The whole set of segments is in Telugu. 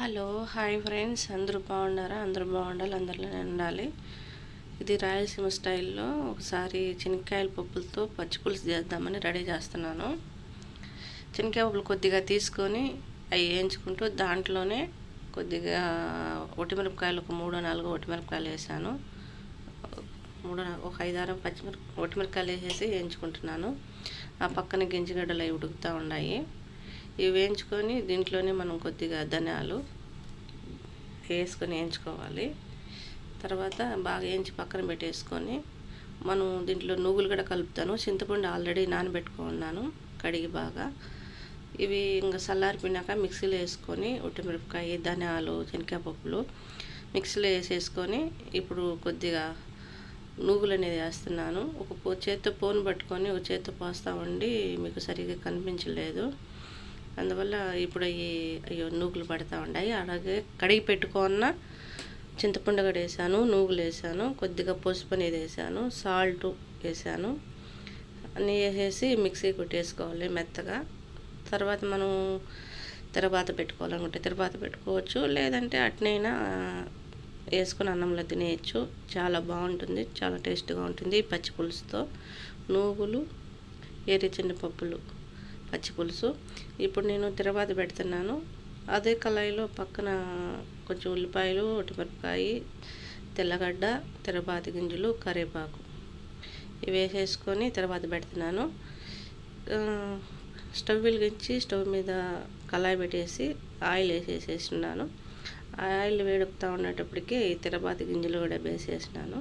Hello hi friends. అందరూ బాగున్నారా? అందరూ బాగుండాలి. అందరిలోనే ఉండాలి. ఇది రాయలసీమ స్టైల్లో ఒకసారి చెనక్కాయల పప్పులతో పచ్చి పులుసు చేద్దామని రెడీ చేస్తున్నాను. శనక్కాయ పప్పులు కొద్దిగా తీసుకొని అవి వేయించుకుంటూ దాంట్లోనే కొద్దిగా ఒటిమిరపకాయలు ఒక మూడో నాలుగో ఒటిమిరపకాయలు వేసాను. మూడు ఒక ఐదారు పచ్చిమిరప ఒటిమిరపకాయలు వేసేసి వేయించుకుంటున్నాను. ఆ పక్కన గింజగడ్డలు అవి ఉడుకుతూ ఉన్నాయి. ఇవి వేయించుకొని దీంట్లోనే మనం కొద్దిగా ధనియాలు వేసుకొని వేయించుకోవాలి. తర్వాత బాగా వేయించి పక్కన పెట్టేసుకొని మనం దీంట్లో నువ్వులు కూడా కలుపుతాను. చింతపండు ఆల్రెడీ నానబెట్టుకున్నాను కడిగి బాగా. ఇవి ఇంకా చల్లారిపోయినాక మిక్సీలో వేసుకొని ఉట్టిమిరపకాయ ధనియాలు శనక్కాయ పప్పులు మిక్సీలో వేసేసుకొని ఇప్పుడు కొద్దిగా నువ్వులు అనేది వేస్తున్నాను. ఒక చేత్తో పోను పట్టుకొని ఒక చేత్తో పోస్తూ ఉండి మీకు సరిగ్గా కనిపించలేదు. అందువల్ల ఇప్పుడు అవి అయ్యో నూగులు పడతా ఉన్నాయి అలాగే కడిగి పెట్టుకున్న చింతపండు కూడా వేసాను నూగులు వేసాను కొద్దిగా పసుపు అనేది వేసాను సాల్ట్ వేసాను. అన్నీ వేసేసి మిక్సీ కొట్టేసుకోవాలి మెత్తగా. తర్వాత మనం తర్వాత పెట్టుకోవాలనుకుంటే తర్వాత పెట్టుకోవచ్చు. లేదంటే అట్నైనా వేసుకుని అన్నంలో తినేయచ్చు. చాలా బాగుంటుంది చాలా టేస్ట్గా ఉంటుంది పచ్చి పులుసుతో. నూగులు ఎర్రి పప్పులు పచ్చి పులుసు. ఇప్పుడు నేను తిరబాత పెడుతున్నాను. అదే కళాయిలో పక్కన కొంచెం ఉల్లిపాయలు ఒటిమిరపకాయ తెల్లగడ్డ తిరబాతి గింజలు కరివేపాకు. ఇవి వేసేసుకొని తిరబాత పెడుతున్నాను. స్టవ్ వెలిగించి స్టవ్ మీద కళాయి పెట్టేసి ఆయిల్ వేసేసేసినాను ఆయిల్ వేడుకుతూ ఉండేటప్పటికి తిరపాతి గింజలు కూడా వేసేసినాను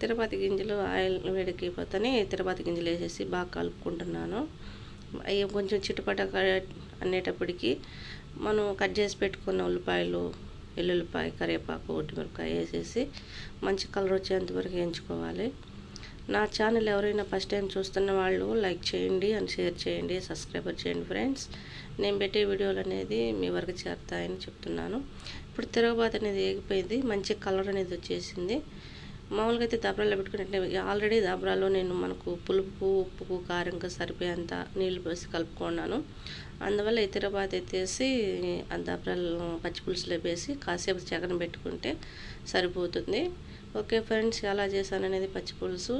తిరుపతి గింజలు ఆయిల్ వేడికిపోతేనే తిరుపతి గింజలు వేసేసి బాగా కలుపుకుంటున్నాను. అవి కొంచెం చిటపట అనేటప్పటికి మనం కట్ చేసి పెట్టుకున్న ఉల్లిపాయలు ఎల్లుల్లిపాయ కరివేపాకు ఒట్టిమిరపకాయ వేసేసి మంచి కలర్ వచ్చేంత వరకు నా ఛానల్ ఎవరైనా ఫస్ట్ టైం చూస్తున్న వాళ్ళు లైక్ చేయండి అండ్ షేర్ చేయండి సబ్స్క్రైబర్ చేయండి ఫ్రెండ్స్. నేను పెట్టే వీడియోలు అనేది మీ వరకు చేరుతాయని చెప్తున్నాను. ఇప్పుడు తిరగబాత్ అనేది ఏగిపోయింది. మంచి కలర్ అనేది వచ్చేసింది. మామూలుగా అయితే దబరాలో పెట్టుకున్నట్టే ఆల్రెడీ దబరాలో నేను మనకు పులుపు ఉప్పుకు కారంగా సరిపోయేంత నీళ్ళు పోసి కలుపుకున్నాను. అందువల్ల ఇతరబాత్ ఎత్తేసి ఆ దబరాలు పచ్చిపులుసులో వేసి కాసేపు చగన పెట్టుకుంటే సరిపోతుంది. ఓకే ఫ్రెండ్స్ ఎలా చేశాను అనేది పచ్చి పులుసు.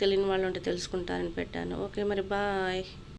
తెలియని వాళ్ళు ఉంటే తెలుసుకుంటారని పెట్టాను. ఓకే మరి బాయ్.